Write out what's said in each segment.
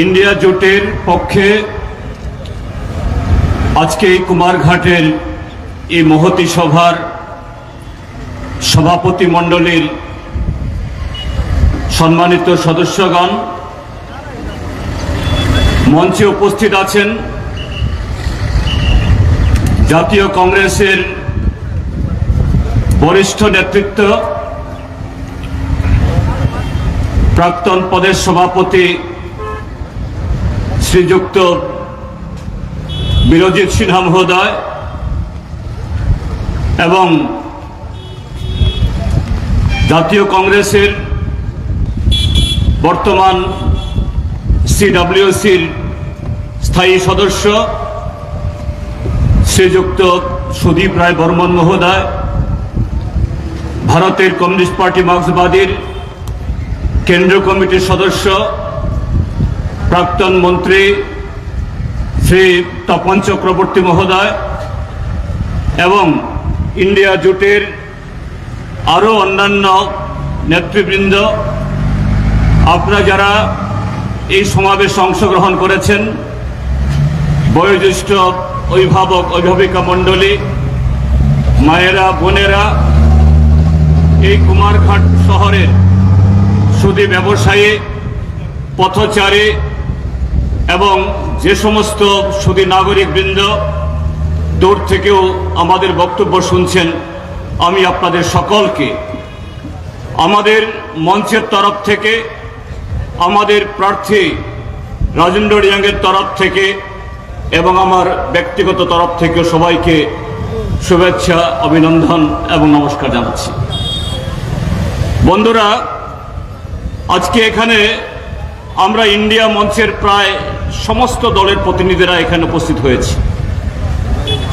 India জোটের পক্ষে আজকে কুমারঘাটের এই মহতি সভার সভাপতি মণ্ডলীর সম্মানিত সদস্যগণ, মঞ্চে উপস্থিত আছেন জাতীয় কংগ্রেসের বরিষ্ঠ নেতৃত্ব, প্রাক্তন পদের সভাপতি শ্রীযুক্ত বিরজিৎ সিনহা মহোদয় এবং জাতীয় কংগ্রেসের বর্তমান সিডাব্লিউসির স্থায়ী সদস্য শ্রীযুক্ত সুদীপ রায় বর্মন মহোদয়, ভারতের কমিউনিস্ট পার্টি মার্ক্সবাদীর কেন্দ্রীয় কমিটির সদস্য প্রাক্তন মন্ত্রী শ্রী তপন চক্রবর্তী মহোদয় এবং ইন্ডিয়া জোটের আরও অন্যান্য নেতৃবৃন্দ, আপনারা যারা এই সমাবেশে অংশগ্রহণ করেছেন, বয়োজ্যেষ্ঠ অভিভাবক, অভিভাবিকা মণ্ডলী, মায়েরা, বোনেরা, এই কুমারঘাট শহরের সুদী ব্যবসায়ী, পথচারী এবং যে সমস্ত সুদী নাগরিকবৃন্দ দূর থেকেও আমাদের বক্তব্য শুনছেন, আমি আপনাদের সকলকে, আমাদের মঞ্চের তরফ থেকে, আমাদের প্রার্থী রাজেন্দ্র রিয়াংয়ের তরফ থেকে এবং আমার ব্যক্তিগত তরফ থেকে সবাইকে শুভেচ্ছা, অভিনন্দন এবং নমস্কার জানাচ্ছি। বন্ধুরা, আজকে এখানে আমরা ইন্ডিয়া মঞ্চের প্রায় সমস্ত দলের প্রতিনিধিরা এখানে উপস্থিত হয়েছে।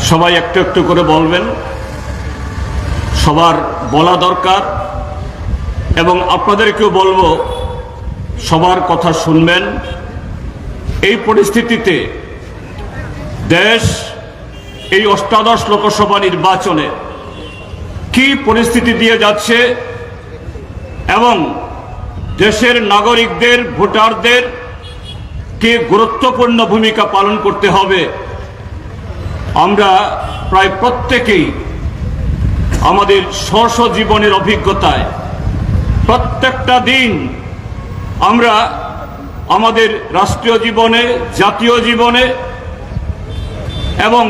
সবাই একটু একটু করে বলবেন, সবার বলা দরকার এবং আপনাদেরকেও বলব, সবার কথা শুনবেন। এই পরিস্থিতিতে দেশ, এই অষ্টাদশ লোকসভা নির্বাচনে কি পরিস্থিতি দিয়ে যাচ্ছে এবং দেশের নাগরিকদের, ভোটারদের কে গুরুত্বপূর্ণ ভূমিকা পালন করতে হবে, আমরা প্রায় প্রত্যেকেই আমাদের স্ব স্ব জীবনের অভিজ্ঞতায় প্রত্যেকটা দিন আমরা আমাদের রাষ্ট্রীয় জীবনে, জাতীয় জীবনে এবং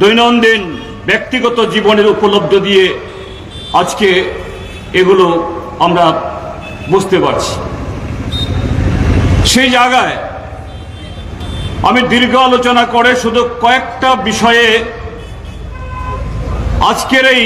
দৈনন্দিন ব্যক্তিগত জীবনের উপলব্ধ দিয়ে আজকে এগুলো আমরা বুঝতে পারছি। সেই জায়গায় আমি দীর্ঘ আলোচনা করে শুধু কয়েকটা বিষয়ে আজকের এই